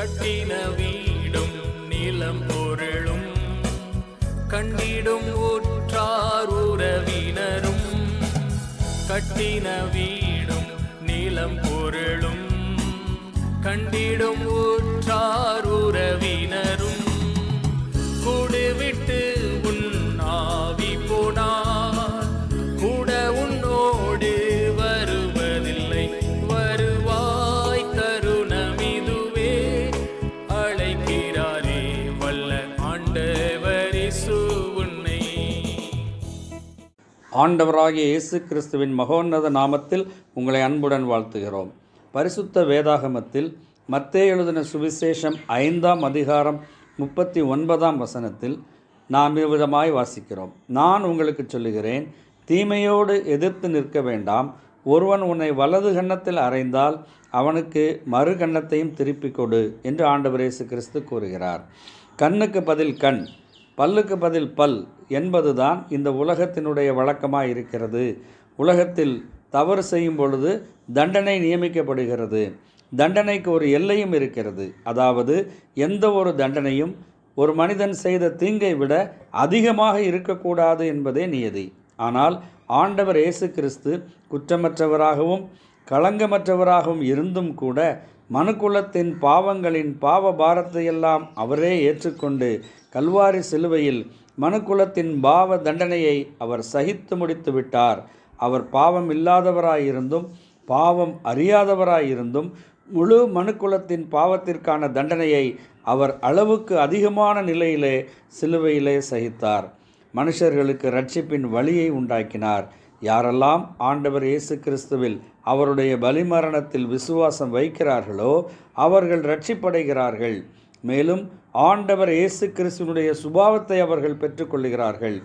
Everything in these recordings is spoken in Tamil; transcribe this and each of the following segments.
கட்டின வீடும் நிலம் பொருளும். கண்டிடும் ஊற்றார் உறவினரும். கட்டின வீடும் நிலம் பொருளும். கண்டிடும் ஊற்றார் உறவினரும். ஆண்டவராகிய இயேசு கிறிஸ்துவின் மகோன்னத நாமத்தில் உங்களை அன்புடன் வாழ்த்துகிறோம். பரிசுத்த வேதாகமத்தில் மத்தே எழுதின சுவிசேஷம் ஐந்தாம் அதிகாரம் முப்பத்தி ஒன்பதாம் வசனத்தில் நாம் இவ்விதமாய் வாசிக்கிறோம். நான் உங்களுக்கு சொல்லுகிறேன் தீமையோடு எதிர்த்து நிற்க வேண்டாம். ஒருவன் உன்னை வலது கன்னத்தில் அறைந்தால் அவனுக்கு மறு கன்னத்தையும் திருப்பிக் கொடு என்று ஆண்டவர் இயேசு கிறிஸ்து கூறுகிறார். கண்ணுக்கு பதில் கண் பல்லுக்கு பதில் பல் என்பதுதான் இந்த உலகத்தினுடைய வழக்கமாக இருக்கிறது உலகத்தில் தவறு செய்யும் பொழுது தண்டனை நியமிக்கப்படுகிறது. தண்டனைக்கு ஒரு எல்லையும் இருக்கிறது. அதாவது எந்த ஒரு தண்டனையும் ஒரு மனிதன் செய்த தீங்கை விட அதிகமாக இருக்கக்கூடாது என்பதே நியதி. ஆனால் ஆண்டவர் இயேசு கிறிஸ்து குற்றமற்றவராகவும் களங்கமற்றவராகவும் இருந்தும் கூட மனுக்குலத்தின் பாவங்களின் பாவ பாரத்தையெல்லாம் அவரே ஏற்றுக்கொண்டு கல்வாரி சிலுவையில் மனுக்குலத்தின் பாவ தண்டனையை அவர் சகித்து முடித்து விட்டார். அவர் பாவம் இல்லாதவராயிருந்தும் பாவம் அறியாதவராயிருந்தும் முழு மனுக்குலத்தின் பாவத்திற்கான தண்டனையை அவர் அளவுக்கு அதிகமான நிலையிலே சிலுவையிலே சகித்தார். மனுஷர்களுக்கு ரட்சிப்பின் வழியை உண்டாக்கினார். யாரெல்லாம் ஆண்டவர் இயேசு கிறிஸ்துவில் அவருடைய பலிமரணத்தில் விசுவாசம் வைக்கிறார்களோ அவர்கள் ரட்சிப்படைகிறார்கள் மேலும் ஆண்டவர் இயேசு கிறிஸ்துவனுடைய சுபாவத்தை அவர்கள் பெற்றுக்கொள்கிறார்கள்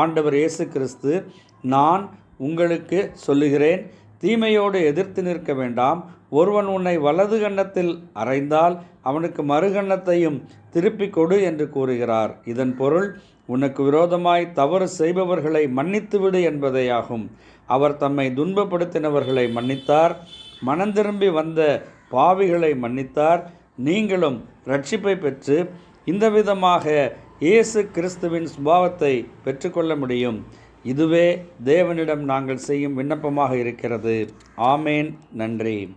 ஆண்டவர் இயேசு கிறிஸ்து நான் உங்களுக்கு சொல்லுகிறேன் தீமையோடு எதிர்த்து நிற்க வேண்டாம். ஒருவன் உன்னை வலது கன்னத்தில் அறைந்தால் அவனுக்கு மறுகன்னத்தையும் திருப்பிக் கொடு என்று கூறுகிறார். இதன் பொருள் உனக்கு விரோதமாய் தவறு செய்பவர்களை மன்னித்துவிடு என்பதேயாகும். அவர் தம்மை துன்பப்படுத்தினவர்களை மன்னித்தார். மனந்திரும்பி வந்த பாவிகளை மன்னித்தார். நீங்களும் ரட்சிப்பை பெற்று இந்த விதமாக இயேசு கிறிஸ்துவின் சுபாவத்தை பெற்றுக்கொள்ள முடியும். இதுவே தேவனிடம் நாங்கள் செய்யும் விண்ணப்பமாக இருக்கிறது. ஆமேன். நன்றி.